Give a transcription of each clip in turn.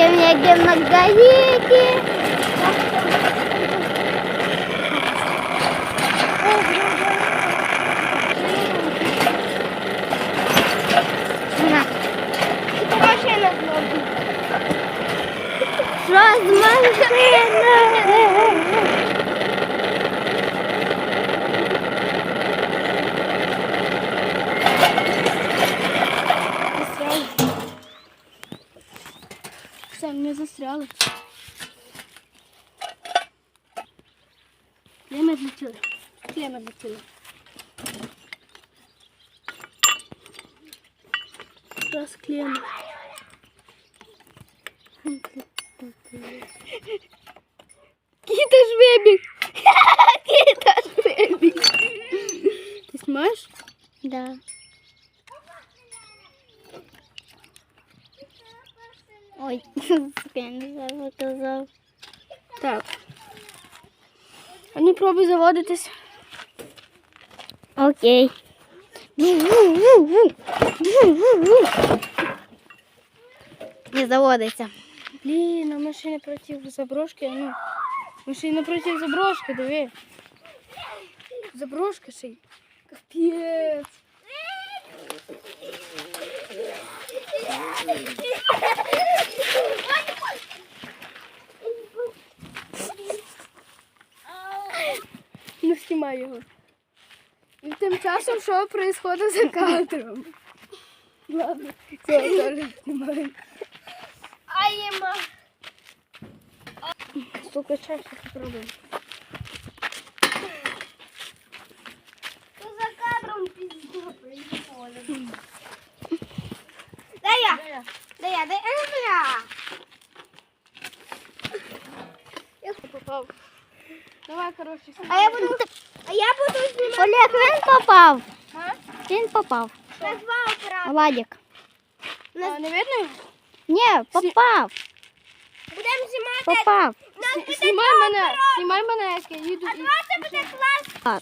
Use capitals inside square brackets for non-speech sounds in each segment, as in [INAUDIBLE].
Едем, едем на гаїки. Ага. Машина знову. Що з машиною? Все, мне застряли. Клеммы отлетели. Клеммы отлетели. Раз клеммы. Кита Швебик. [LAUGHS] Кита Швебик. Ты снимаешь? Да. Ой, [LAUGHS] я показав. Так. А ну пробуй заводитись. Окей. Не заводиться. Блін, а машина проти заброшки, а ну. Машина проти заброшки, диви. Заброшка ще й. Капець. Ну, знімай його. І тим часом, що відбувається за кадром? Ладно, це теж знімаємо. Аєма. Сука, чаще попробуем. За кадром пізно приходить. Дай я. Дай я, дай я. Я Давай, короче. А я буду, А я буду знімати. Олег, він попав. А? Він попав. Назвав оператор. Владик. А, не видно? його? Ні, попав. Будемо знімати. Попав. Сні- Знімай мене, знімай мене, як я їду. і- це буде клас. Так.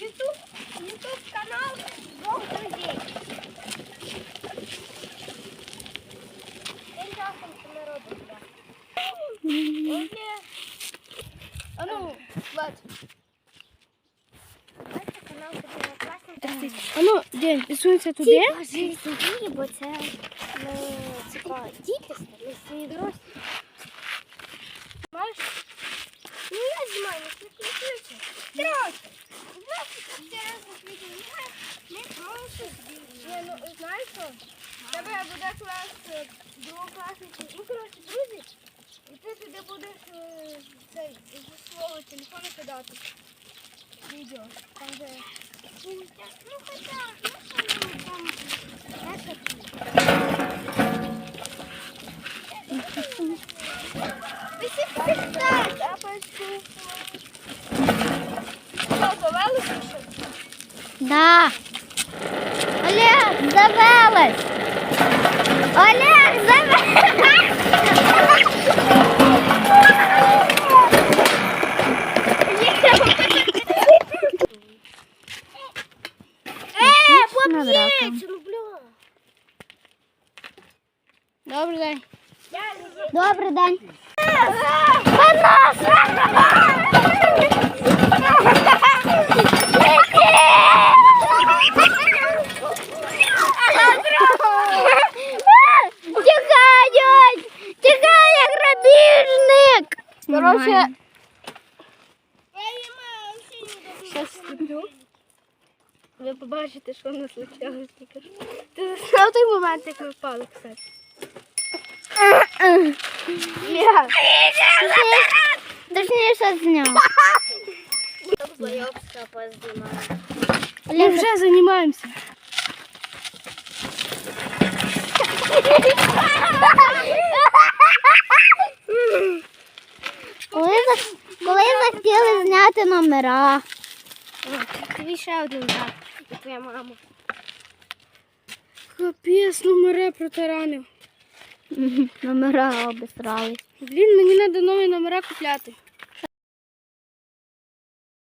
Ютуб, Ютуб канал А ну, Влад. канал буде класний. А ну, День, підсунься туди. Кажи собі, бо це ну, типа діти ми свої дорослі. Знаєш? Ну, я знімаю, не включи. Короче, знаєш, через відео знімаю, ми просто Ні, ну, знаєш що? В Тебе буде клас е, другокласників. Ну, коротше, друзі, і ти туди будеш е, цей, зі свого телефону кидати відео. Там де... Ну, хоча, ну, що ми там, знаєш, Так, а потім... Що, завелися ще? Да. Олег, завелась. Олег, Е, поб'ється, ну, бля. Добрий день. Добрий день. Панас! Тікають! Тікає грабіжник! Короче, Сейчас вступлю. Ви побачите, що у нас що. Ти знав той момент, як ми впали, кстати? Я. Точніше зняв. Ми вже займаємося. Коли, коли захотіли зняти номера. Тобі ще один брат. І твоя мама. Капець, номери протаранив. [LAUGHS] Номера обісрали. Блін, мені треба нові номера купляти.